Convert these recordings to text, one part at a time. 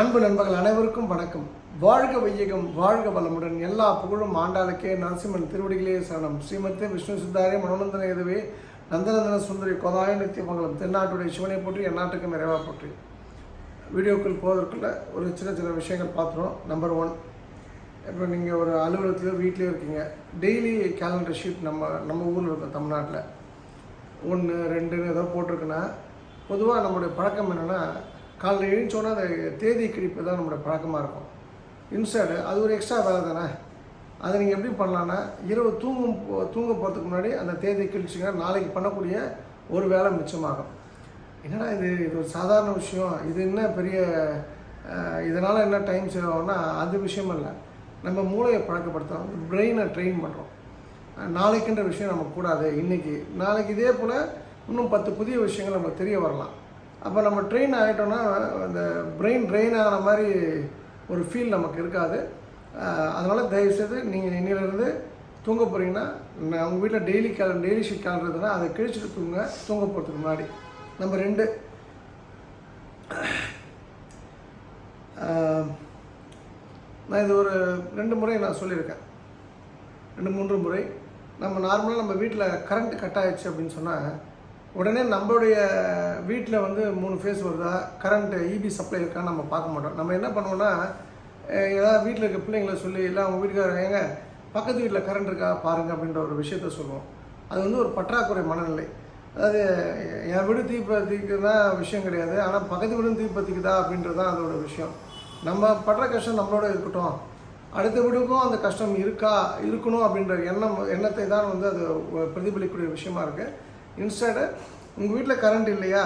அன்பு நண்பர்கள் அனைவருக்கும் வணக்கம். வாழ்க வையகம் வாழ்க வளமுடன். எல்லா புகழும் ஆண்டாளுக்கே நரசிம்மன் திருவடிகளே சரணம். ஸ்ரீமத்தே விஷ்ணு சித்தாரே மனோநந்தன எதுவே நந்தநந்தன சுந்தரி கொதாய நித்தியமங்கலம் தென்னாட்டுடைய சிவனை போற்றி எந்நாட்டுக்கு நிறைவாக போற்றி. வீடியோக்கள் போவதற்குள்ள ஒரு சின்ன சின்ன விஷயங்கள் பார்த்துருவோம். நம்பர் ஒன் இப்போ நீங்கள் ஒரு அலுவலகத்துலையோ வீட்லேயோ இருக்கீங்க. டெய்லி கேலண்டர் ஷீட் நம்ம நம்ம ஊரில் இருக்கோம் தமிழ்நாட்டில். ஒன்று ரெண்டுன்னு ஏதோ போட்டிருக்குன்னா பொதுவாக நம்மளுடைய பழக்கம் என்னென்னா காலையில் எழுந்தோன்னா அந்த தேதி கிழிப்பு தான் நம்மளோட பழக்கமாக இருக்கும். இன்சைடு அது ஒரு எக்ஸ்ட்ரா வேலை தானே? அதை நீங்கள் எப்படி பண்ணலான்னா இரவு தூங்கும் போ- தூங்க போகிறதுக்கு முன்னாடி அந்த தேதி கிழிச்சிங்கன்னா நாளைக்கு பண்ணக்கூடிய ஒரு வேலை மிச்சமாகும். என்னடா இது? இது ஒரு சாதாரண விஷயம். இது என்ன பெரிய இதனால் என்ன டைம் சேவ் ஆகும்னா அது விஷயம் இல்லை. நம்ம மூளையை பழக்கப்படுத்துகிறோம் பிரெயினை ட்ரெயின் பண்ணுறோம் நாளைக்குன்ற விஷயம் நமக்கு கூடாது. இன்றைக்கி நாளைக்கு இதே போல் இன்னும் பத்து புதிய விஷயங்கள் நம்ம தெரிய வரலாம். அப்போ நம்ம ட்ரெயின் ஆகிட்டோம்னா அந்த பிரெயின் ட்ரெயின் ஆன மாதிரி ஒரு ஃபீல் நமக்கு இருக்காது. அதனால் தயவுசெய்து நீங்கள் இன்னிலேருந்து தூங்க போகிறீங்கன்னா நான் உங்கள் வீட்டில் டெய்லி கேல டெய்லி ஷீட் கேலண்டர்னா அதை கிழிச்சிட்டு தூங்க தூங்க போகிறதுக்கு முன்னாடி. நம்பர் ரெண்டு. நான் இது ஒரு ரெண்டு முறை நான் சொல்லியிருக்கேன். ரெண்டு மூன்று முறை. நம்ம நார்மலாக நம்ம வீட்டில் கரண்ட் கட் ஆயிடுச்சு அப்படின்னு சொன்னால் உடனே நம்மளுடைய வீட்டில் வந்து மூணு ஃபேஸ் வருதா? கரண்ட் இபி சப்ளை இருக்கான்னு நம்ம பார்க்க மாட்டோம். நம்ம என்ன பண்ணுவோம்னா ஏதாவது வீட்டில் இருக்க பிள்ளைங்களை சொல்லி இல்லை அவங்க வீட்டுக்காரங்க ஏங்க பக்கத்து வீட்டில் கரண்ட் இருக்கா? பாருங்க அப்படின்ற ஒரு விஷயத்த சொல்லுவோம். அது வந்து ஒரு பற்றாக்குறை மனநிலை. அதாவது என் வீடு தீப்பத்திக்குதா விஷயம் கிடையாது. ஆனால் பக்கத்து வீடும் தீப்பத்திக்குதா அப்படின்றது தான் அதோட விஷயம். நம்ம படுற கஷ்டம் நம்மளோட இருக்கட்டும். அடுத்த வீடுக்கும் அந்த கஷ்டம் இருக்கா? இருக்கணும் அப்படின்ற எண்ணம் எண்ணத்தை தான் வந்து அது பிரதிபலிக்கக்கூடிய விஷயமா இருக்குது இன்ஸ்டடு உங்கள் வீட்டில் கரண்ட் இல்லையா?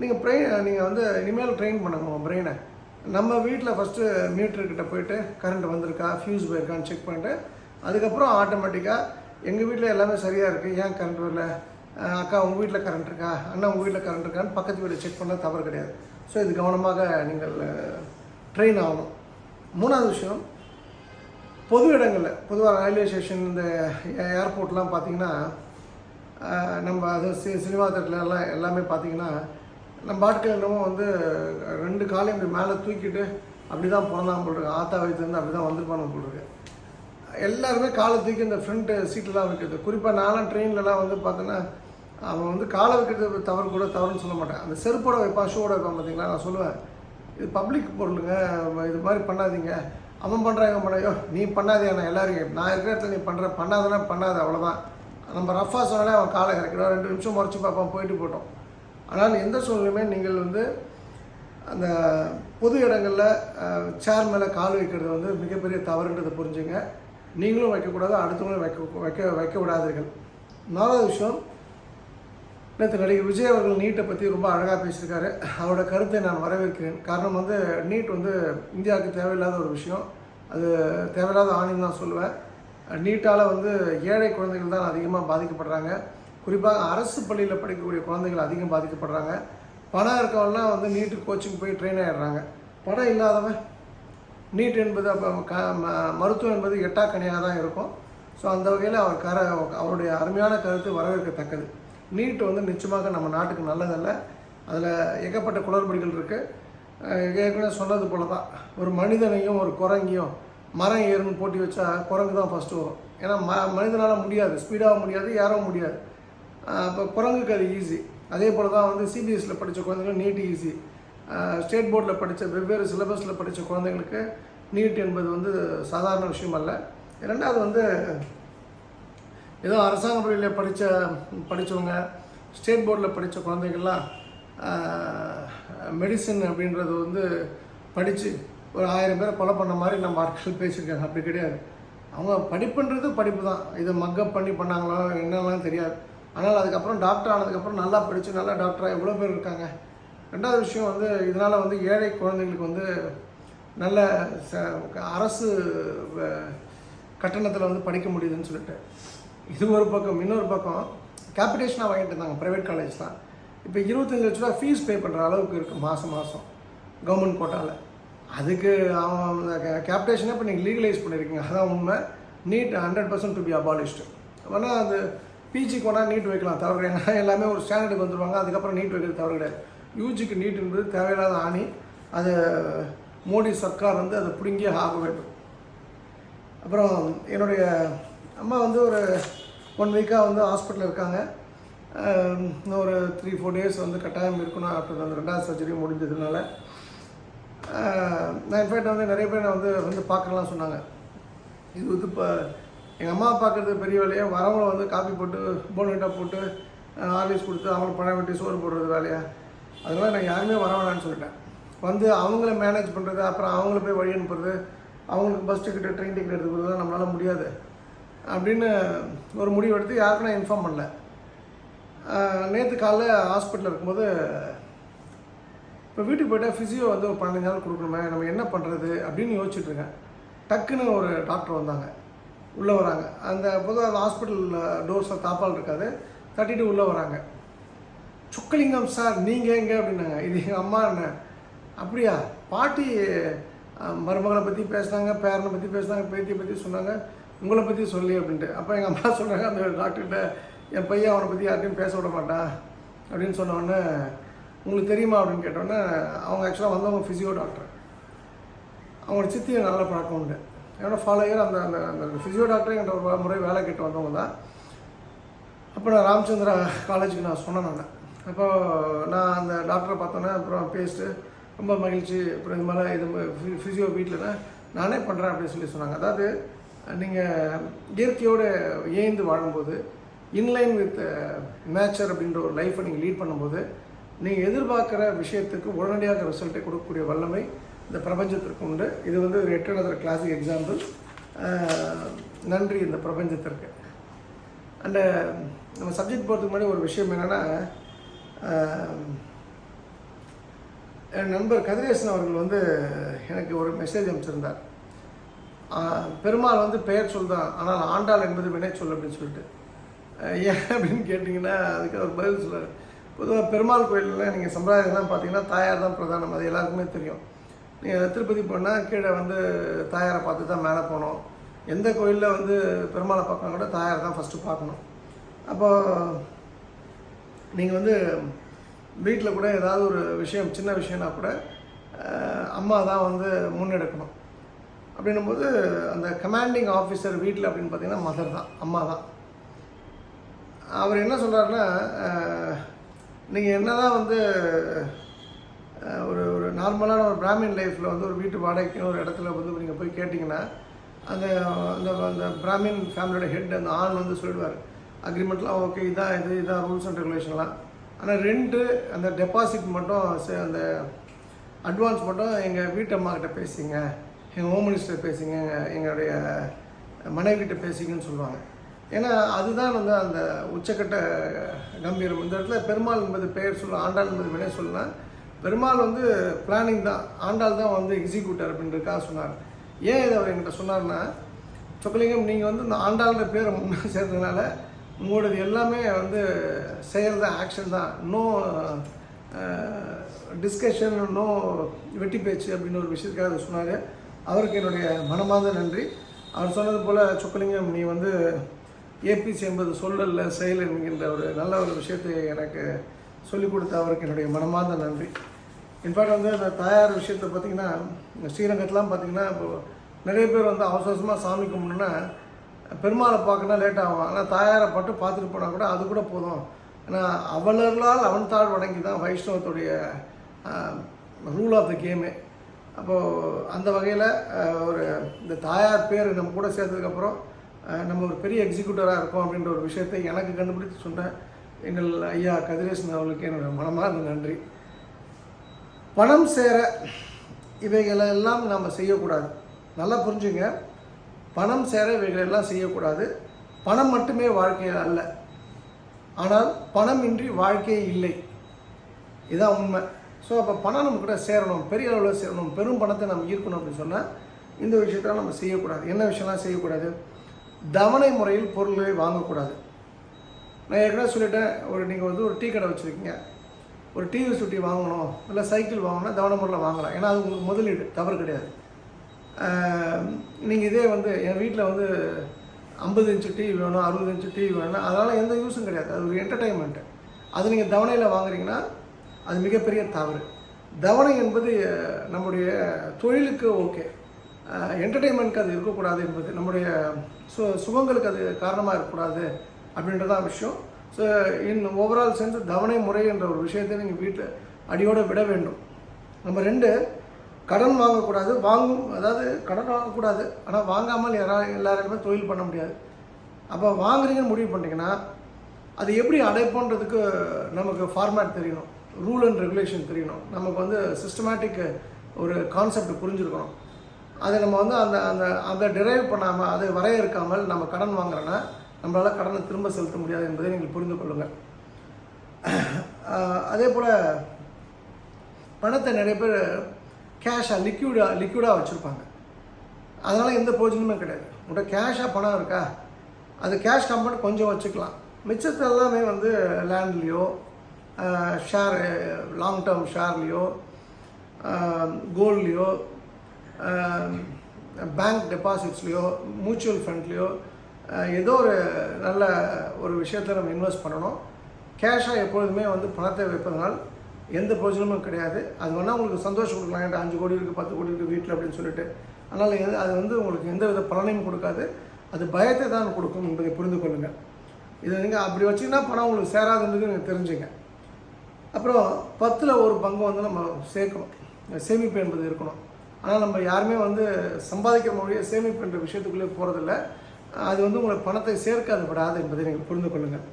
நீங்கள் ப்ரெயின் நீங்கள் வந்து இனிமேல் ட்ரெயின் பண்ணுங்க உங்கள் பிரெயினை நம்ம வீட்டில் ஃபஸ்ட்டு மீட்டர்கிட்ட போயிட்டு கரண்ட் வந்திருக்கா ஃபியூஸ் போயிருக்கான்னு செக் பண்ணிட்டு அதுக்கப்புறம் ஆட்டோமேட்டிக்காக எங்கள் வீட்டில் எல்லாமே சரியாக இருக்குது ஏன் கரண்ட் வரல? அக்கா உங்கள் வீட்டில் கரண்ட் இருக்கா? அண்ணா உங்கள் வீட்டில் கரண்ட் இருக்கான்னு பக்கத்து வீட்டில் செக் பண்ணால் தவறு கிடையாது. ஸோ இது கவனமாக நீங்கள் ட்ரெயின் ஆகணும். மூணாவது விஷயம் பொது இடங்களில் பொதுவாக ரயில்வே ஸ்டேஷன் இந்த ஏர்போர்ட்லாம் பார்த்தீங்கன்னா நம்ம அது சி சினிமா தேட்டர்ல எல்லாம் எல்லாமே பார்த்தீங்கன்னா நம்ம ஆட்கள் என்னமோ வந்து ரெண்டு காலையும் இப்படி மேலே தூக்கிட்டு அப்படி தான் பிறந்தான் போல் ஆத்தா வயிற்றுலேருந்து அப்படி தான் வந்திருப்பானு போல் எல்லாருமே காலை தூக்கி இந்த ஃப்ரண்ட்டு சீட்டில் தான் வைக்கிறது. குறிப்பாக நானும் ட்ரெயின்லலாம் வந்து பார்த்தோன்னா அவன் வந்து காலை வைக்கிறது தவறு கூட தவறுன்னு சொல்ல மாட்டேன். அந்த செருப்போட வைப்பான் ஷூவோட வைப்பான் பார்த்தீங்களா? நான் சொல்லுவேன் இது பப்ளிக் பொருளுங்க இது மாதிரி பண்ணாதீங்க. அவன் பண்ணுறாங்க பண்ணையோ நீ பண்ணாதே நான் எல்லாருக்கும் நான் இருக்கிற இடத்துல நீ பண்ணுற பண்ணாதனா பண்ணாத அவ்வளோதான் நம்ம ரஃபாக சொன்னாலே அவன் காலை இறக்கிடுவான் ரெண்டு நிமிஷம் முறைச்சி பார்ப்பான். போயிட்டு போட்டோம். ஆனால் எந்த சூழ்நிலையுமே நீங்கள் வந்து அந்த பொது இடங்களில் சேர் மேலே கால் வைக்கிறது வந்து மிகப்பெரிய தவறுன்றதை புரிஞ்சுங்க. நீங்களும் வைக்கக்கூடாது அடுத்தவங்களும் வைக்க வைக்க வைக்க விடாதீர்கள். நாலாவது விஷயம் நேற்று நடிகர் விஜய் அவர்கள் நீட்டை பற்றி ரொம்ப அழகாக பேசியிருக்காரு. அவரோட கருத்தை நான் வரவேற்கிறேன். காரணம் வந்து நீட் வந்து இந்தியாவுக்கு தேவையில்லாத ஒரு விஷயம். அது தேவையில்லாத ஆணின்னு தான் சொல்லுவேன். நீட்டால் வந்து ஏழை குழந்தைகள் தான் அதிகமாக பாதிக்கப்படுறாங்க. குறிப்பாக அரசு பள்ளியில் படிக்கக்கூடிய குழந்தைகள் அதிகம் பாதிக்கப்படுறாங்க. பணம் இருக்கவன்லாம் வந்து நீட்டு கோச்சிங் போய் ட்ரெயின் ஆகிடுறாங்க பணம் இல்லாதவன் நீட் என்பது அப்போ க ம- மருத்துவம் என்பது எட்டாக்கனியாக தான் இருக்கும். ஸோ அந்த வகையில் அவர் கர அவருடைய அருமையான கருத்து வரவேற்கத்தக்கது. நீட் வந்து நிச்சயமாக நம்ம நாட்டுக்கு நல்லதல்ல. அதில் ஏகப்பட்ட குளறுபடிகள் இருக்குது ஏற்கனவே சொன்னது போல தான் ஒரு மனிதனையும் ஒரு குரங்கையும் மரம் ஏறுன்னு போட்டி வச்சா குரங்கு தான் ஃபஸ்ட்டு வரும். ஏன்னா ம மனிதனால் முடியாது. ஸ்பீடாக முடியாது யாரும் முடியாது. அப்போ குரங்குக்கு அது ஈஸி அதே போல் தான் வந்து சிபிஎஸ்சியில் படித்த குழந்தைங்களுக்கு நீட் ஈஸி ஸ்டேட் போர்டில் படித்த வெவ்வேறு சிலபஸில் படித்த குழந்தைங்களுக்கு நீட் என்பது வந்து சாதாரண விஷயம் அல்ல. ரெண்டாவது வந்து ஏதோ அரசாங்க பள்ளியில் படித்த படித்தவங்க ஸ்டேட் போர்டில் படித்த குழந்தைகள்லாம் மெடிசன் அப்படின்றது வந்து படித்து ஒரு ஆயிரம் பேரை கொலை பண்ண மாதிரி நம்ம ஆட்கள் பேசியிருக்காங்க. அப்படி கிடையாது. அவங்க படிப்புன்றது படிப்பு தான். இதை மக்கப் பண்ணி பண்ணாங்களோ என்னெல்லாம் தெரியாது. ஆனால் அதுக்கப்புறம் டாக்டர் ஆனதுக்கப்புறம் நல்லா படித்து நல்லா டாக்டராக எவ்வளோ பேர் இருக்காங்க. ரெண்டாவது விஷயம் வந்து இதனால் வந்து ஏழை குழந்தைங்களுக்கு வந்து நல்ல ச- அரசு கட்டணத்தில் வந்து படிக்க முடியுதுன்னு சொல்லிட்டு. இது ஒரு பக்கம். இன்னொரு பக்கம் கேபிடேஷனாக வாங்கிட்டு இருந்தாங்க ப்ரைவேட் காலேஜ் தான். இப்போ இருபத்தஞ்சு லட்ச ரூபா ஃபீஸ் பே பண்ணுற அளவுக்கு இருக்குது மாதம் மாதம் கவர்மெண்ட் கோட்டாவில் அதுக்கு அவன் கேபிடேஷனை இப்போ நீங்கள் லீகலைஸ் பண்ணியிருக்கீங்க அதான் உண்மை. NEET hundred percent to be abolished ஆனால் அது பிஜிக்கு வேணால் நீட் வைக்கலாம். தவறு கிடையாது. எல்லாமே ஒரு ஸ்டாண்டர்டுக்கு வந்துடுவாங்க அதுக்கப்புறம் நீட் வைக்கிறது தவறு கிடையாது. யூஜிக்கு நீட் என்பது தேவையில்லாத ஆணி. அது மோடி சர்க்கார் வந்து அதை பிடுங்கியே ஆக வேண்டும். அப்புறம் என்னுடைய அம்மா வந்து ஒரு ஒன் வீக்காக வந்து ஹாஸ்பிட்டலில் இருக்காங்க. இன்னும் ஒரு த்ரீ ஃபோர் டேஸ் வந்து கட்டாயம் இருக்கணும். அப்படி அந்த ரெண்டாவது சர்ஜரி முடிஞ்சதுனால. நான் இன்ஃபேக்ட் வந்து நிறைய பேர் நான் வந்து வந்து பார்க்கலாம் சொன்னாங்க. இது வந்து இப்போ எங்கள் அம்மா பார்க்குறது பெரிய வேலையாக வரவங்களை வந்து காப்பி போட்டு போனவிட்டா போட்டு ஆர்லிஸ் கொடுத்து அவங்களுக்கு பணம் வெட்டி சோறு போடுறது வேலையாக அதனால் நான் யாருமே வர வேணான்னு சொல்லிட்டேன். வந்து அவங்கள மேனேஜ் பண்ணுறது அப்புறம் அவங்கள போய் வழி அனுப்புறது அவங்களுக்கு பஸ் டிக்கெட்டு ட்ரெயின் டிக்கெட் எடுத்து தான் நம்மளால் முடியாது. அப்படின்னு ஒரு முடிவு எடுத்து யாருக்கும் நான் இன்ஃபார்ம் பண்ணல. நேற்று காலைல ஹாஸ்பிட்டலில் இருக்கும்போது இப்போ வீட்டுக்கு போயிட்டா ஃபிசியோ வந்து ஒரு பதினஞ்சு நாள் கொடுக்கணுமே நம்ம என்ன பண்ணுறது அப்படின்னு யோசிச்சுட்ருக்கேன் டக்குன்னு ஒரு டாக்டர் வந்தாங்க. உள்ளே வராங்க. அந்த பொதுவாக அந்த ஹாஸ்பிட்டலில் டோர்ஸில் தாப்பால் இருக்காது. தட்டிட்டு உள்ளே வராங்க. சுக்கலிங்கம் சார் நீங்கள் எங்கே? அப்படின்னாங்க. இது எங்கள் அம்மா என்ன? அப்படியா? பாட்டி மருமகனை மருமகளை பற்றி பேசுனாங்க பேரனை பற்றி பேசுனாங்க பேத்தியை பற்றி சொன்னாங்க. உங்களை பற்றி சொல்லி அப்படின்ட்டு. அப்போ எங்கள் அம்மா சொல்கிறாங்க அந்த டாக்டர்கிட்ட என் பையன் அவனை பற்றி யார்ட்டையும் பேச விட மாட்டான். அப்படின்னு சொன்ன உடனே உங்களுக்கு தெரியுமா அப்படின்னு கேட்டோன்னே அவங்க ஆக்சுவலாக வந்தவங்க ஃபிசியோ டாக்டர் அவங்களோட சித்தியை நல்ல பழக்கம் உண்டு. என்னோட ஃபாலோயர் அந்த அந்த அந்த ஃபிசியோ டாக்டர் ஒரு முறை வேலை கேட்டு வந்தவங்க தான். அப்போ நான் ராமச்சந்திரா காலேஜுக்கு நான் சொன்னேன் நான். அப்போ நான் அந்த டாக்டரை பார்த்தோன்னே அப்புறம் பேசிட்டு ரொம்ப மகிழ்ச்சி. அப்புறம் இது மாதிரி இது ஃபிசியோ வீட்டில் நானே பண்ணுறேன் அப்படின்னு சொல்லி சொன்னாங்க. அதாவது நீங்கள் இயற்கையோடு ஏந்து வாழும்போது இன்லைன் வித் நேச்சர் அப்படின்ற ஒரு லைஃப்பை நீங்கள் லீட் பண்ணும்போது நீங்கள் எதிர்பார்க்குற விஷயத்துக்கு உடனடியாக ரிசல்ட்டை கொடுக்கக்கூடிய வல்லமை இந்த பிரபஞ்சத்திற்கு உண்டு. இது வந்து ஒரு எட்டு கிளாசிக் எக்ஸாம்பிள் நன்றி இந்த பிரபஞ்சத்திற்கு. அண்டு நம்ம சப்ஜெக்ட் போகிறதுக்கு முன்னாடி ஒரு விஷயம் என்னென்னா என் நண்பர் கதிரேசன் அவர்கள் வந்து எனக்கு ஒரு மெசேஜ் அனுப்பிச்சிருந்தார். பெருமாள் வந்து பெயர் சொல்தான் ஆனால் ஆண்டாள் என்பது வினை சொல் அப்படின்னு சொல்லிட்டு. ஏன் அப்படின்னு கேட்டிங்கன்னா அதுக்கு அவர் பதில் சொல்கிறார் பொதுவாக பெருமாள் கோயிலில் நீங்கள் சம்பிரதாயம்லாம் பார்த்தீங்கன்னா தாயார் தான் பிரதானம். அது எல்லாருக்குமே தெரியும். நீங்கள் திருப்பதி போனால் கீழே வந்து தாயாரை பார்த்து தான் மேலே போகணும். எந்த கோயிலில் வந்து பெருமாளை பார்க்கணும் கூட தாயார் தான் ஃபஸ்ட்டு பார்க்கணும். அப்போ நீங்கள் வந்து வீட்டில் கூட ஏதாவது ஒரு விஷயம் சின்ன விஷயம்னா கூட அம்மா தான் வந்து முன்னெடுக்கணும். அப்படின்னும்போது அந்த கமாண்டிங் ஆஃபீஸர் வீட்டில் அப்படின்னு பார்த்தீங்கன்னா மதர் தான் அம்மா தான். அவர் என்ன சொல்கிறாருன்னா நீங்கள் என்ன தான் வந்து ஒரு ஒரு நார்மலான ஒரு பிராமின் லைஃப்பில் வந்து ஒரு வீட்டு வாடகைக்கு ஒரு இடத்துல வந்து நீங்கள் போய் கேட்டிங்கன்னா அந்த அந்த அந்த பிராமின் ஃபேமிலியோட ஹெட் அந்த ஆண் வந்து சொல்லிடுவார் அக்ரிமெண்ட்லாம் ஓகே இதான் இது இதான் ரூல்ஸ் அண்ட் ரெகுலேஷன்லாம். ஆனால் ரெண்டு அந்த டெபாசிட் மட்டும் சே- அந்த அட்வான்ஸ் மட்டும் எங்கள் வீட்டு பேசிங்க. எங்கள் ஹோம் மினிஸ்டர் பேசிங்க. எங்களுடைய மனைவிக்கிட்ட பேசிங்கன்னு சொல்லுவாங்க. ஏன்னா அதுதான் வந்து அந்த உச்சக்கட்ட கம்பீரம். இந்த இடத்துல பெருமாள் என்பது பெயர் சொல்ல ஆண்டாள் என்பது வினை சொல்லலாம் பெருமாள் வந்து பிளானிங் தான். ஆண்டாள் தான் வந்து எக்ஸிக்யூட்டர் அப்படின்றதுக்காக சொன்னார். ஏன் இதை அவர் என்கிட்ட சொன்னார்னா சொக்கலிங்கம் நீங்கள் வந்து இந்த ஆண்டாள்ன்ற பேரை முன்னே சேர்ந்ததுனால உங்களோடது எல்லாமே வந்து செயல் தான் ஆக்ஷன் தான். நோ டிஸ்கஷன் நோ வெட்டி பேச்சு அப்படின்னு ஒரு விஷயத்துக்காக அதை சொன்னார். அவருக்கு என்னுடைய மனமார்ந்த நன்றி. அவர் சொன்னது போல் சொக்கலிங்கம் நீ வந்து ஏபிசி என்பது சொல்லல்ல செயல் என்கின்ற ஒரு நல்ல ஒரு விஷயத்தை எனக்கு சொல்லிக் கொடுத்த அவருக்கு என்னுடைய மனமார்ந்த நன்றி. இன்ஃபேக்ட் வந்து அந்த தாயார் விஷயத்தை பார்த்தீங்கன்னா ஸ்ரீரங்கத்துலாம் பார்த்திங்கன்னா இப்போ நிறைய பேர் வந்து அவசர அவசரமாக சாமி கும்பிடுன்னா பெருமாளை பார்க்கணும் லேட் ஆகும் ஆனால் தாயாரை பட்டு பார்த்துட்டு போனால் கூட அது கூட போதும். ஏன்னா அவளர்களால் அவன் தாழ் வணங்கி தான் வைஷ்ணவத்துடைய ரூல் ஆஃப் த கேமு அப்போது அந்த வகையில் ஒரு இந்த தாயார் பேர் நம்ம கூட சேர்த்ததுக்கப்புறம் நம்ம ஒரு பெரிய எக்ஸிக்யூட்டராக இருக்கோம் அப்படின்ற ஒரு விஷயத்தை எனக்கு கண்டுபிடித்து சொன்ன எங்கள் ஐயா கதிரேசன் அவர்களுக்கு என்னுடைய மனமார்ந்த நன்றி. பணம் சேர இவைகளை எல்லாம் நம்ம செய்யக்கூடாது. நல்லா புரிஞ்சுங்க. பணம் சேர இவைகளெல்லாம் செய்யக்கூடாது. பணம் மட்டுமே வாழ்க்கையில் அல்ல. ஆனால் பணமின்றி வாழ்க்கையே இல்லை. இதான் உண்மை. ஸோ அப்போ பணம் நம்ம கூட சேரணும். பெரிய அளவில் சேரணும். பெரும் பணத்தை நம்ம ஈர்க்கணும் அப்படின்னு சொன்னால் இந்த விஷயத்தெல்லாம் நம்ம செய்யக்கூடாது. என்ன விஷயம்லாம் செய்யக்கூடாது? தவணை முறையில் பொருள்களை வாங்கக்கூடாது. நான் ஏற்கனவே சொல்லிட்டேன் ஒரு நீங்கள் வந்து ஒரு டீ கடை வச்சுருக்கீங்க. ஒரு டிவி சுட்டி வாங்கணும் இல்லை சைக்கிள் வாங்கணும்னா தவணை முறையில் வாங்கலாம். ஏன்னா அது உங்களுக்கு முதலீடு தவறு கிடையாது. நீங்கள் இதே வந்து என் வீட்டில் வந்து ஐம்பது இன்ச்சு டிவி வேணும் அறுபது இன்ச்சு டிவி வேணும் அதனால் எந்த யூஸும் கிடையாது. அது ஒரு என்டர்டைன்மெண்ட்டு அது நீங்கள் தவணையில் வாங்குறீங்கன்னா அது மிகப்பெரிய தவறு. தவணை என்பது நம்முடைய தொழிலுக்கு ஓகே என்டர்டெயின்மெண்ட்க்கு அது இருக்கக்கூடாது என்பது நம்முடைய சு சுகங்களுக்கு அது காரணமாக இருக்கக்கூடாது அப்படின்றதான் விஷயம். ஸோ இன் ஓவரால் சென்ஸ் தவணை முறை என்ற ஒரு விஷயத்தை நீங்கள் வீட்டு அடியோடு விட வேண்டும். நம்ம ரெண்டு கடன் வாங்கக்கூடாது வாங்கும் அதாவது கடன் வாங்கக்கூடாது. ஆனால் வாங்காமல் யாரா எல்லாருமே தொழில் பண்ண முடியாது. அப்போ வாங்குறீங்கன்னு முடிவு பண்ணிட்டீங்கன்னா அது எப்படி அடைப்போன்றதுக்கு நமக்கு ஃபார்மேட் தெரியணும். ரூல் அண்ட் ரெகுலேஷன் தெரியணும். நமக்கு வந்து சிஸ்டமேட்டிக் ஒரு கான்செப்ட் புரிஞ்சிருக்கணும். அதை நம்ம வந்து அந்த அந்த அதை டிரைவ் பண்ணாமல் அதை வரையறுக்காமல் நம்ம கடன் வாங்குறோன்னா நம்மளால் கடனை திரும்ப செலுத்த முடியாது என்பதை நீங்கள் புரிந்து கொள்ளுங்கள். அதே போல் பணத்தை நிறைய பேர் கேஷாக லிக்யூடாக லிக்யூடாக வச்சுருப்பாங்க. அதனால் எந்த பிரயோஜனமும் கிடையாது. உங்கள்கிட்ட கேஷாக பணம் இருக்கா? அது கேஷ் கம்பெனி கொஞ்சம் வச்சுக்கலாம். மிச்சத்தை எல்லாமே வந்து லேண்ட்லேயோ ஷேர் லாங் டேர்ம் ஷேர்லேயோ கோல்ட்லேயோ பேங்க் டெபாசிட்ஸ்லேயோ மியூச்சுவல் ஃபண்ட்லேயோ ஏதோ ஒரு நல்ல ஒரு விஷயத்தில் நம்ம இன்வெஸ்ட் பண்ணணும். கேஷாக எப்பொழுதுமே வந்து பணத்தை வைப்பதனால் எந்த பிரயோஜனமும் கிடையாது. அது வேணால் உங்களுக்கு சந்தோஷம் கொடுக்கலாம். என்கிட்ட அஞ்சு கோடி இருக்குது பத்து கோடி இருக்குது வீட்டில் அப்படின்னு சொல்லிட்டு. அதனால் எது- அது வந்து உங்களுக்கு எந்த வித பலனையும் கொடுக்காது. அது பயத்தை தான் கொடுக்கும் என்பதை புரிந்து கொள்ளுங்கள் இதை நீங்கள் அப்படி வச்சிங்கன்னா பணம் உங்களுக்கு சேராதுன்றது நீங்கள் தெரிஞ்சுங்க. அப்புறம் பத்தில் ஒரு பங்கு வந்து நம்ம சேர்க்கணும். சேமிப்பு என்பது இருக்கணும். ஆனால் நம்ம யாருமே வந்து சம்பாதிக்கிற மொழியை சேமிப்பு என்ற விஷயத்துக்குள்ளே போகிறதில்ல அது வந்து உங்களை பணத்தை சேர்க்காது விடாது என்பதை நீங்கள் புரிந்து கொள்ளுங்கள்.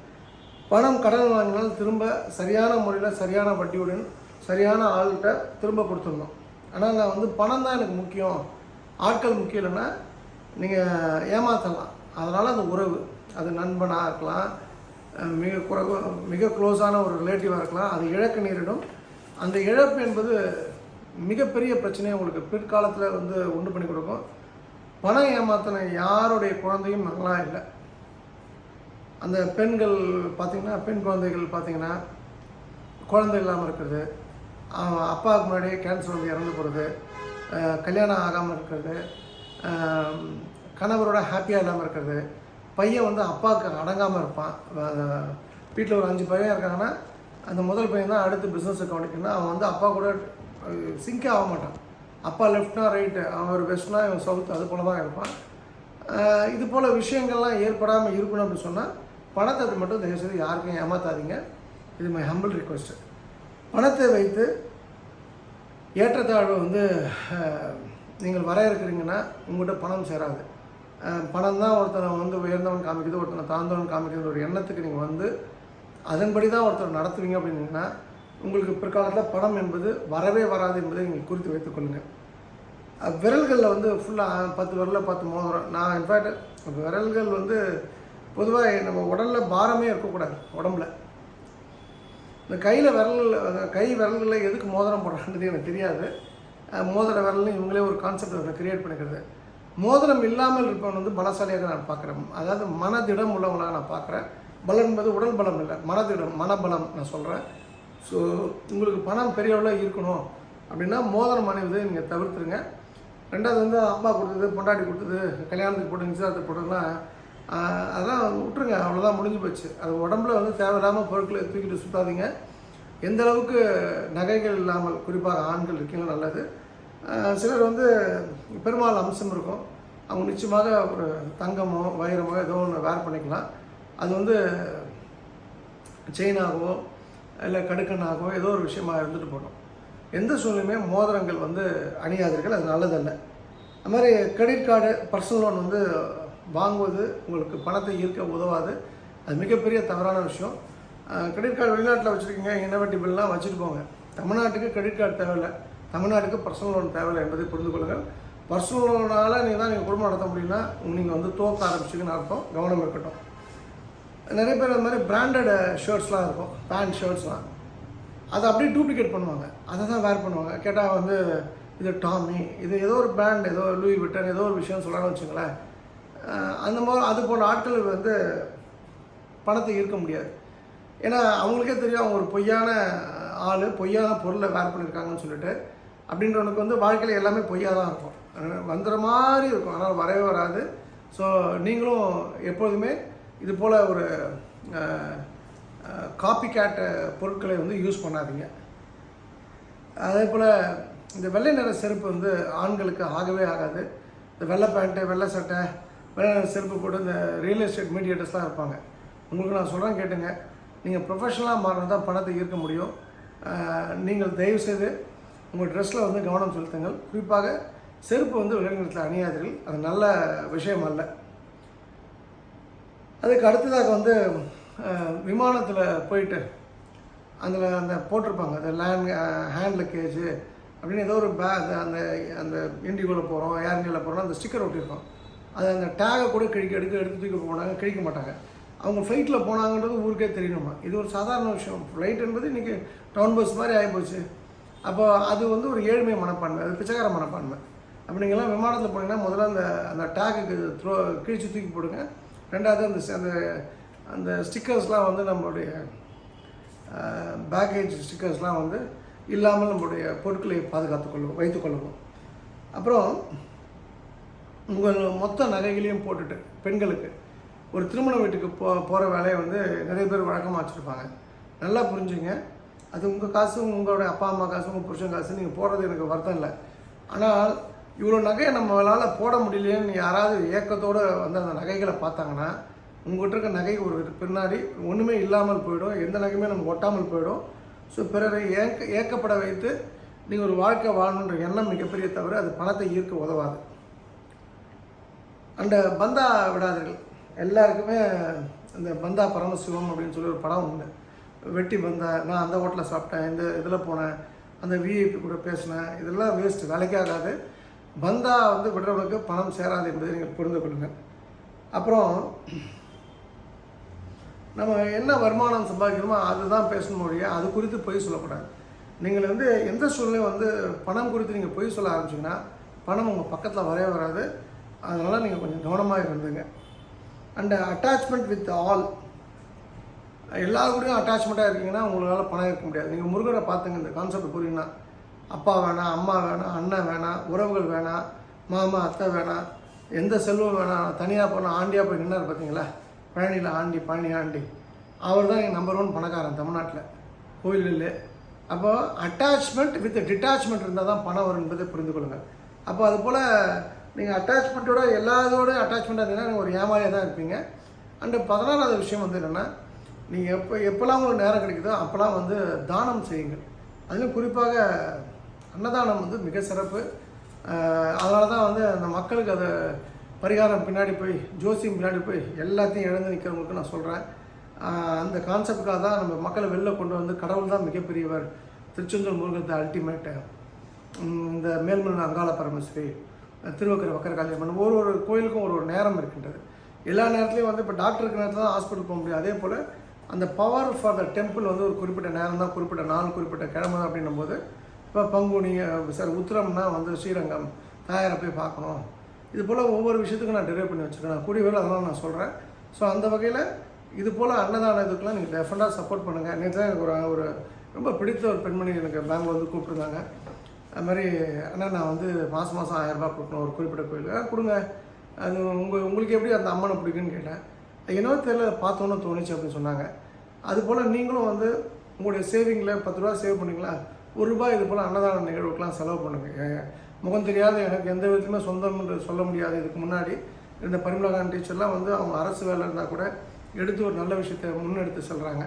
பணம் கடன் வாங்கினால் திரும்ப சரியான முறையில் சரியான வட்டியுடன் சரியான ஆள்கிட்ட திரும்ப கொடுத்துடணும். ஆனால் நான் வந்து பணம் தான் எனக்கு முக்கியம். ஆட்கள் முக்கியம் இல்லைன்னா நீங்கள் ஏமாற்றலாம் அதனால் அந்த உறவு அது நண்பனாக இருக்கலாம் மிக குறைவு மிக க்ளோஸான ஒரு ரிலேட்டிவாக இருக்கலாம் அது இழக்க நேரிடும். அந்த இழப்பு என்பது மிகப்பெரிய பிரச்சனையை உங்களுக்கு பிற்காலத்தில் வந்து உண்டு பண்ணி கொடுக்கும். பணம் ஏமாத்தின யாருடைய குழந்தையும் நல்லா இல்லை. அந்த பெண்கள் பார்த்திங்கன்னா பெண் குழந்தைகள் பார்த்திங்கன்னா குழந்தை இல்லாமல் இருக்கிறது. அவன் அப்பாவுக்கு முன்னாடியே கேன்சர் வந்து இறந்து போகிறது கல்யாணம் ஆகாமல் இருக்கிறது. கணவரோட ஹாப்பியாக இல்லாமல் இருக்கிறது. பையன் வந்து அப்பாவுக்கு அடங்காமல் இருப்பான். வீட்டில் ஒரு அஞ்சு பையன் இருக்காங்கன்னா அந்த முதல் பையன் தான் அடுத்து பிஸ்னஸை அக்கௌண்ட்டுக்குன்னா அவன் வந்து அப்பா கூட சிங்கே ஆக மாட்டான். அப்பா லெஃப்ட்னா ரைட்டு அவன் ஒரு வெஸ்ட்னா இவன் சவுத் அது போல தான் இருப்பான். இது போல் விஷயங்கள்லாம் ஏற்படாமல் இருக்கணும் அப்படின்னு சொன்னால் பணத்தை மட்டும் தயவுசெய்து யாருக்கும் ஏமாத்தாதீங்க. இது மை ஹம்பிள் ரிக்வெஸ்ட்டு பணத்தை வைத்து ஏற்றத்தாழ்வு வந்து நீங்கள் வரையறுக்கிறீங்கன்னா உங்கள்கிட்ட பணம் சேராது. பணம் தான் ஒருத்தனை வந்து உயர்ந்தவன் காமிக்குது ஒருத்தனை தாழ்ந்தவன் காமிக்குது ஒரு எண்ணத்துக்கு நீங்கள் வந்து அதன்படி தான் ஒருத்தர் நடத்துவீங்க அப்படின்னீங்கன்னா உங்களுக்கு பிற்காலத்தில் பணம் என்பது வரவே வராது என்பதை நீங்கள் குறித்து வைத்துக் கொள்ளுங்கள் விரல்களில் வந்து ஃபுல்லாக பத்து விரலில் பத்து மோதிரம் நான் இன்ஃபேக்ட் விரல்கள் வந்து பொதுவாக நம்ம உடலில் பாரமே இருக்கக்கூடாது உடம்புல. இந்த கையில் விரல் அந்த கை விரல்களில் எதுக்கு மோதிரம் போடுறான்றது எனக்கு தெரியாது. மோதிர விரல்னு இவங்களே ஒரு கான்செப்ட் அதை கிரியேட் பண்ணிக்கிறது. மோதிரம் இல்லாமல் இருப்பவன் வந்து பலசாலியாக நான் பார்க்குறேன். அதாவது மனதிடம் உள்ளவங்களாக நான் பார்க்குறேன். பலம் என்பது உடல் பலம் இல்லை மனதிடம் மனபலம் நான் சொல்கிறேன் ஸோ உங்களுக்கு பணம் பெரிய அளவில் இருக்கணும் அப்படின்னா மோதிரம் அணிவதை நீங்கள் தவிர்த்துருங்க. ரெண்டாவது வந்து அம்மா கொடுத்தது பொண்டாட்டி கொடுத்தது கல்யாணத்துக்கு போட்டு நிச்சயத்தை போட்டதுலாம் அதெல்லாம் விட்டுருங்க. அவ்வளோதான் முடிஞ்சு போச்சு. அது உடம்புல வந்து தேவையில்லாமல் பொருட்களை தூக்கிட்டு சுற்றாதீங்க எந்த அளவுக்கு நகைகள் இல்லாமல் குறிப்பாக ஆண்கள் இருக்கீங்களோ நல்லது. சிலர் வந்து பெருமாள் அம்சம் இருக்கும். அவங்க நிச்சயமாக ஒரு தங்கமோ வைரமோ ஏதோ ஒன்று வேர் பண்ணிக்கலாம். அது வந்து செயினாகவோ இல்லை கடுக்கனாகவோ ஏதோ ஒரு விஷயமா இருந்துட்டு போகணும். எந்த சூழ்நிலையுமே மோதிரங்கள் வந்து அணியாதீர்கள் அது நல்லதல்ல. அது மாதிரி கிரெடிட் கார்டு பர்சனல் லோன் வந்து வாங்குவது உங்களுக்கு பணத்தை ஈர்க்க உதவாது. அது மிகப்பெரிய தவறான விஷயம். கிரெடிட் கார்டு வெளிநாட்டில் வச்சுருக்கீங்க இன்னோவேட்டிவ்லாம் வச்சுட்டு போங்க. தமிழ்நாட்டுக்கு கிரெடிட் கார்டு தேவையில்லை. தமிழ்நாட்டுக்கு பர்சனல் லோன் தேவையில்லை என்பதை புரிந்து கொள்ளுங்கள். பர்சனல் லோனால் நீங்கள் தான் நீங்கள் குடும்பம் நடத்த முடியும்னா நீங்கள் வந்து தோக்க ஆரம்பிச்சிங்கன்னு அர்த்தம் கவனம் இருக்கட்டும். நிறைய பேர் அந்த மாதிரி பிராண்டட் ஷர்ட்ஸ்லாம் இருக்கும். பேண்ட் ஷர்ட்ஸ்லாம் அதை அப்படியே டூப்ளிகேட் பண்ணுவாங்க. அதை தான் வேர் பண்ணுவாங்க. கேட்டால் வந்து இது டாமி இது ஏதோ ஒரு பிராண்ட் ஏதோ லூயி விட்டன் ஏதோ ஒரு விஷயம் சொல்லலாம்னு வச்சுங்களேன் அந்த மாதிரி அது போன்ற ஆட்கள் வந்து பணத்தை ஈர்க்க முடியாது. ஏன்னா அவங்களுக்கே தெரியும் அவங்க ஒரு பொய்யான ஆள் பொய்யான பொருளை வேர் பண்ணியிருக்காங்கன்னு சொல்லிட்டு. அப்படின்றவனுக்கு வந்து வாழ்க்கையில் எல்லாமே பொய்யாக தான் இருக்கும். வந்துடுற மாதிரி இருக்கும். ஆனால் வரவே வராது. ஸோ நீங்களும் எப்போதுமே இது போல் ஒரு காப்பி கேட்ட பொருட்களை வந்து யூஸ் பண்ணாதீங்க. அதே போல் இந்த வெள்ளை நிற செருப்பு வந்து ஆண்களுக்கு ஆகவே ஆகாது. இந்த வெள்ளை பேண்ட்டு வெள்ளை சட்டை வெள்ளை நிற செருப்பு போட்டு இந்த ரியல் எஸ்டேட் மீடியேட்டர்ஸ்லாம் இருப்பாங்க. உங்களுக்கு நான் சொல்கிறேன் கேட்டுங்க. நீங்கள் ப்ரொஃபஷனலாக மாறினா தான் பணத்தை ஈர்க்க முடியும். நீங்கள் தயவுசெய்து உங்கள் ட்ரெஸ்ஸில் வந்து கவனம் செலுத்துங்கள். குறிப்பாக செருப்பு வந்து வெள்ளை அணியாதீர்கள். அது நல்ல விஷயம் அல்ல. அதுக்கு அடுத்ததாக வந்து விமானத்தில் போயிட்டு அதில் அந்த போட்டிருப்பாங்க. அந்த லேண்ட் ஹேண்ட் லக்கேஜு அப்படின்னு ஏதோ ஒரு பே அந்த அந்த இண்டிகோவில் போகிறோம் ஏர் இண்டியாவில் போகிறோம் அந்த ஸ்டிக்கர் ஒட்டியிருக்கோம் அது அந்த டேகை கூட கிழிக்க எடுக்க எடுத்து தூக்கி போனாங்க கிழிக்க மாட்டாங்க. அவங்க ஃப்ளைட்டில் போனாங்கன்றது ஊருக்கே தெரியணுமா? இது ஒரு சாதாரண விஷயம். ஃப்ளைட் என்பது இன்றைக்கி டவுன் பஸ் மாதிரி ஆகிப்போச்சு அப்போ அது வந்து ஒரு ஏழ்மை மனப்பான்மை அது பிச்சைக்கார மனப்பான்மை. அப்படிங்கெல்லாம் விமானத்தில் போனீங்கன்னா முதல்ல அந்த அந்த டேகுக்கு த்ரோ கிழிச்சு தூக்கி போடுங்க. ரெண்டாவது அந்த அந்த அந்த ஸ்டிக்கர்ஸ்லாம் வந்து நம்மளுடைய பேக்கேஜ் ஸ்டிக்கர்ஸ்லாம் வந்து இல்லாமல் நம்மளுடைய பொருட்களை பாதுகாத்துக் கொள்ளும் வைத்துக்கொள்ளவும் அப்புறம் உங்கள் மொத்த நகைகளையும் போட்டுட்டு பெண்களுக்கு ஒரு திருமண வீட்டுக்கு போ போகிற வேலையை வந்து நிறைய பேர் வழக்கமாக வச்சுருப்பாங்க. நல்லா புரிஞ்சுங்க. அது உங்கள் காசு உங்களோட அப்பா அம்மா காசு உங்கள் புருஷன் காசு நீங்கள் போடுறது எனக்கு வருத்தம் இல்லை. ஆனால் இவ்வளோ நகையை நம்மளால் போட முடியலையேன்னு யாராவது ஏக்கத்தோடு வந்து அந்த நகைகளை பார்த்தாங்கன்னா உங்கள்கிட்ட இருக்க நகை ஒரு பின்னாடி ஒன்றுமே இல்லாமல் போயிடும் எந்த நகையுமே நமக்கு ஒட்டாமல் போயிடும். ஸோ பிறரை ஏக்க ஏக்கப்பட வைத்து நீங்கள் ஒரு வாழ்க்கை வாழணுன்ற எண்ணம் மிகப்பெரிய தவிர அது பணத்தை ஈர்க்க உதவாது. அந்த பந்தா விடாதீர்கள். எல்லாருக்குமே இந்த பந்தா பரமசிவம் அப்படின்னு சொல்லி ஒரு படம் உண்டு. வெட்டி பந்தா நான் அந்த ஹோட்டலில் சாப்பிட்டேன் இந்த இதில் போனேன் அந்த விஐபி கூட பேசினேன் இதெல்லாம் வேஸ்ட் வேலைக்காகாது பந்தா வந்து விடுறவனுக்கு பணம் சேராது என்பதை நீங்கள் புரிந்து கொள்ளுங்கள் அப்புறம் நம்ம என்ன வருமானம் சம்பாதிக்கிறோமோ அதுதான் பேசணும் மொழியா அது குறித்து பொய் சொல்லக்கூடாது. நீங்கள் வந்து எந்த சூழ்நிலையும் வந்து பணம் குறித்து நீங்கள் பொய் சொல்ல ஆரம்பிச்சிங்கன்னா பணம் உங்கள் பக்கத்தில் வரவே வராது. அதனால் நீங்கள் கொஞ்சம் கவனமாக இருந்துங்க. அண்டு அட்டாச்மெண்ட் வித் ஆல் எல்லா கூடயும் அட்டாச்மெண்ட்டாக இருக்கீங்கன்னா உங்களால் பணம் இருக்க முடியாது. நீங்கள் முருகரை பார்த்துங்க இந்த கான்செப்ட் புரியுன்னா அப்பா வேணாம் அம்மா வேணாம் அண்ணன் வேணாம் உறவுகள் வேணாம் மாமா அத்தை வேணாம் எந்த செல்வம் வேணாம் தனியாக போனால் ஆண்டியாக போய் நின்னார் பார்த்தீங்களா பழனியில் ஆண்டி பழனி ஆண்டி. அவர் தான் எங்கள் நம்பர் ஒன் பணக்காரன் தமிழ்நாட்டில். கோயில்களில் அப்போ அட்டாச்மெண்ட் வித் டிட்டாச்மெண்ட் இருந்தால் தான் பணம் வரும் என்பதை புரிந்து கொள்ளுங்கள். அப்போ அதுபோல் நீங்கள் அட்டாச்மெண்ட்டோட எல்லாத்தோட அட்டாச்மெண்ட்டாக இருந்தீங்கன்னா நீங்கள் ஒரு ஏமாளியாக தான் இருப்பீங்க. அண்டு பதினாறாவது விஷயம் வந்து என்னென்னா நீங்கள் எப்போ எப்போல்லாம் உங்களுக்கு நேரம் கிடைக்குதோ அப்போல்லாம் வந்து தானம் செய்யுங்கள். அதிலும் குறிப்பாக அன்னதானம் வந்து மிக சிறப்பு. அதனால தான் வந்து அந்த மக்களுக்கு அதை பரிகாரம் பின்னாடி போய் ஜோசியம் பின்னாடி போய் எல்லாத்தையும் இழந்து நிற்கிறவங்களுக்கு நான் சொல்கிறேன் அந்த கான்செப்டுக்காக தான் நம்ம மக்களை வெளில கொண்டு வந்து கடவுள் தான் மிகப்பெரியவர். திருச்செந்தூர் முருகத்தை அல்டிமேட்டு இந்த மேல்மலை அங்காள பரமஸ்ரீ திருவக்கரை வக்கர அம்மன் ஒரு ஒரு கோயிலுக்கும் ஒரு ஒரு நேரம் இருக்கின்றது. எல்லா நேரத்துலையும் வந்து இப்போ டாக்டருக்கு நேரத்தில் தான் ஹாஸ்பிட்டல் போக முடியும். அதே போல் அந்த பவர் ஃபார் த டெம்பிள் வந்து ஒரு குறிப்பிட்ட நேரம் தான் குறிப்பிட்ட நாள் குறிப்பிட்ட கிழமை தான் அப்படின்னும் போது இப்போ பங்குனி சார் உத்திரம்னா வந்து ஸ்ரீரங்கம் தாயாரை போய் பார்க்கணும். இது போல் ஒவ்வொரு விஷயத்துக்கும் நான் டெரைவ் பண்ணி வச்சுருக்கேன். நான் கூடிய வேலை அதெல்லாம் நான் சொல்கிறேன் ஸோ அந்த வகையில் இது போல் அன்னதான இதுக்கெல்லாம் நீங்கள் டெஃபண்டாக சப்போர்ட் பண்ணுங்கள் நேற்று தான் எனக்கு ஒரு ஒரு ரொம்ப பிடித்த ஒரு பெண்மணி எனக்கு பெங்களூர் வந்து கூப்பிட்டுருந்தாங்க. அது மாதிரி அண்ணா நான் வந்து மாதம் மாதம் ஆயிரரூபா கொடுக்கணும் ஒரு குறிப்பிட்ட கோயிலுக்கு. கொடுங்க. அது உங்கள் உங்களுக்கு எப்படி அந்த அம்மனை பிடிக்குன்னு கேட்டேன். என்னவோ தெரியல பார்த்தோன்னு தோணுச்சு அப்படின்னு சொன்னாங்க. அதுபோல் நீங்களும் வந்து உங்களுடைய சேவிங்கில் பத்து ரூபா சேவ் பண்ணிங்களா? ஒரு ரூபாய் இது போல் அன்னதான நிகழ்வுக்கெலாம் செலவு பண்ணுங்கள் முகம் தெரியாத எனக்கு எந்த விதத்துலையுமே என்று சொல்ல முடியாது. இதுக்கு முன்னாடி இந்த பரிமளகான் டீச்சர்லாம் வந்து அவங்க அரசு வேலை இருந்தால் கூட எடுத்து ஒரு நல்ல விஷயத்தை முன்னெடுத்து செல்கிறாங்க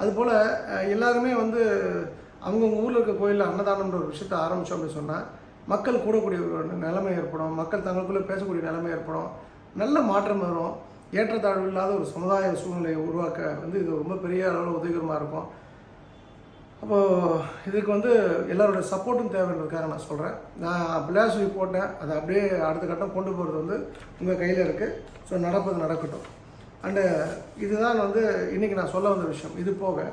அதுபோல் எல்லாருமே வந்து அவங்கவுங்க ஊரில் இருக்க கோயிலில் அன்னதானம்ன்ற ஒரு விஷயத்தை ஆரம்பித்தோம் அப்படின்னு சொன்னால் மக்கள் கூடக்கூடிய ஒரு நிலைமை ஏற்படும். மக்கள் தங்களுக்குள்ளே பேசக்கூடிய நிலைமை ஏற்படும். நல்ல மாற்றம் வரும். ஏற்றத்தாழ்வு இல்லாத ஒரு சமுதாய சூழ்நிலையை உருவாக்க வந்து இது ரொம்ப பெரிய அளவில் உதவிகரமாக இருக்கும். அப்போது இதுக்கு வந்து எல்லாரோட சப்போர்ட்டும் தேவைன்றதுக்காக நான் சொல்கிறேன் நான் பிளாஸ்வி போட்டேன். அதை அப்படியே அடுத்த கட்டம் கொண்டு போகிறது வந்து உங்கள் கையில் இருக்குது ஸோ நடப்பது நடக்கட்டும். அண்டு இதுதான் வந்து இன்றைக்கி நான் சொல்ல வந்த விஷயம். இது போக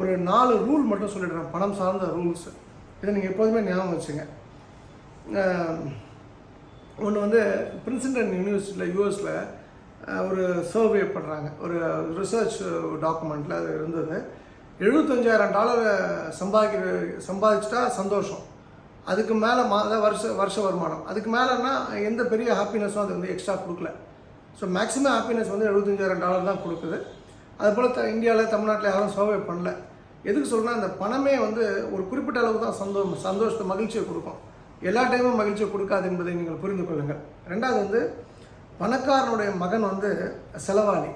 ஒரு நாலு ரூல் மட்டும் சொல்லிடுறேன். பணம் சார்ந்த ரூல்ஸு இதை நீங்கள் எப்போதுமே ஞாபகம் வச்சுங்க. ஒன்று வந்து பிரின்சிடன் யூனிவர்சிட்டியில் யூஎஸில் ஒரு சர்வே பண்ணுறாங்க ஒரு ரிசர்ச் டாக்குமெண்ட்டில் அது இருந்தது. எழுபத்தஞ்சாயிரம் டாலரை சம்பாதிக்கிற சம்பாதிச்சிட்டா சந்தோஷம். அதுக்கு மேலே மாத வருஷ வருஷ வருமானம். அதுக்கு மேலேன்னா எந்த பெரிய ஹாப்பினஸும் அது வந்து எக்ஸ்ட்ரா கொடுக்கல. ஸோ மேக்ஸிமம் ஹாப்பினஸ் வந்து எழுபத்தஞ்சாயிரம் டாலர் தான் கொடுக்குது. அதுபோல் த இந்தியாவில் தமிழ்நாட்டில் யாரும் சர்வே பண்ணல. எதுக்கு சொல்கிறேன்னா அந்த பணமே வந்து ஒரு குறிப்பிட்ட அளவு தான் சந்தோஷம் சந்தோஷத்தை மகிழ்ச்சியை கொடுக்கும். எல்லா டைமும் மகிழ்ச்சியை கொடுக்காது என்பதை நீங்கள் புரிந்து கொள்ளுங்கள். ரெண்டாவது வந்து பணக்காரனுடைய மகன் வந்து செலவாளி.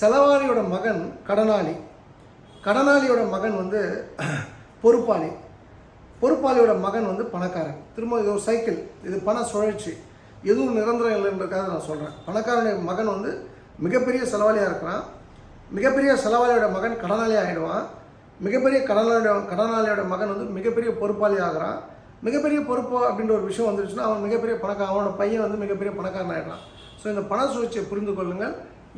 செலவாளியோட மகன் கடனாளி. கடனாளியோட மகன் வந்து பொறுப்பாளி. பொறுப்பாளியோட மகன் வந்து பணக்காரன். திரும்ப இது ஒரு சைக்கிள் இது பண சுழற்சி. எதுவும் நிரந்தரம் இல்லைன்றதுக்காக நான் சொல்கிறேன் பணக்காரனுடைய மகன் வந்து மிகப்பெரிய செலவாளியாக இருக்கிறான். மிகப்பெரிய செலவாளியோட மகன் கடனாளி ஆகிடுவான் மிகப்பெரிய கடனாளியோட கடனாளியோட மகன் வந்து மிகப்பெரிய பொறுப்பாளி ஆகிறான். மிகப்பெரிய பொறுப்பு அப்படின்ற ஒரு விஷயம் வந்துருச்சுன்னா அவன் மிகப்பெரிய பணக்காரன் அவனோட பையன் வந்து மிகப்பெரிய பணக்காரன் ஆகிடுறான் ஸோ இந்த பண சுழற்சியை புரிந்து கொள்ளுங்கள்.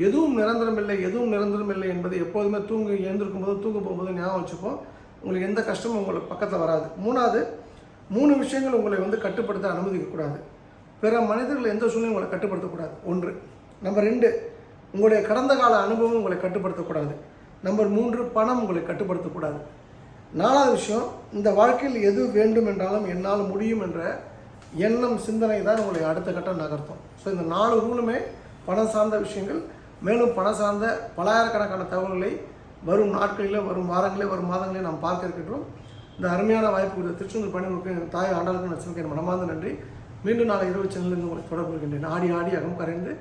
எதுவும் நிரந்தரம் இல்லை எதுவும் நிரந்தரம் இல்லை என்பதை எப்போதுமே தூங்கி எழுந்திருக்கும் போது தூங்க போகும்போது ஞாபகம் வச்சுப்போம். உங்களுக்கு எந்த கஷ்டமும் உங்களுக்கு பக்கத்தில் வராது. மூணாவது மூணு விஷயங்கள் உங்களை வந்து கட்டுப்படுத்த அனுமதிக்கக்கூடாது பிற மனிதர்கள் எந்த சூழ்நிலையும் உங்களை கட்டுப்படுத்தக்கூடாது ஒன்று. நம்பர் ரெண்டு உங்களுடைய கடந்த கால அனுபவம் உங்களை கட்டுப்படுத்தக்கூடாது நம்பர் மூன்று பணம் உங்களை கட்டுப்படுத்தக்கூடாது நாலாவது விஷயம் இந்த வாழ்க்கையில் எது வேண்டும் என்றாலும் என்னால் முடியும் என்ற எண்ணம் சிந்தனை தான் உங்களை அடுத்த கட்டம் நகர்த்தும். ஸோ இந்த நாலு ரூலுமே பணம் சார்ந்த விஷயங்கள் மேலும் பணம் சார்ந்த பலாயிரக்கணக்கான தகவல்களை வரும் நாட்களில் வரும் வாரங்களே வரும் மாதங்களே நாம் பார்க்க இருக்கின்றோம். இந்த அருமையான வாய்ப்பு கொடுத்த திருச்செந்தூர் பணிகளுக்கு என் தாய் ஆண்டாளுக்கு நச்சுக்கு என் மனமார்ந்த நன்றி. மீண்டும் நாளை இரவு சென்னிலிருந்து உங்களை தொடர்பு கொள்கின்றேன். ஆடி ஆடி அகம் கரைந்து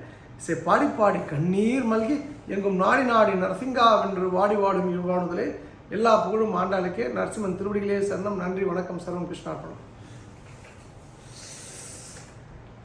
சே பாடி பாடி கண்ணீர் மல்கி எங்கும் நாடி நாடி நரசிங்கா வென்று வாடி வாடும் இவ்வாணுதலே எல்லா புகழும் ஆண்டாளுக்கே. நரசிம்மன் திருவடிகளே சரணம். நன்றி வணக்கம். சர்வம் கிருஷ்ணார்பணம்.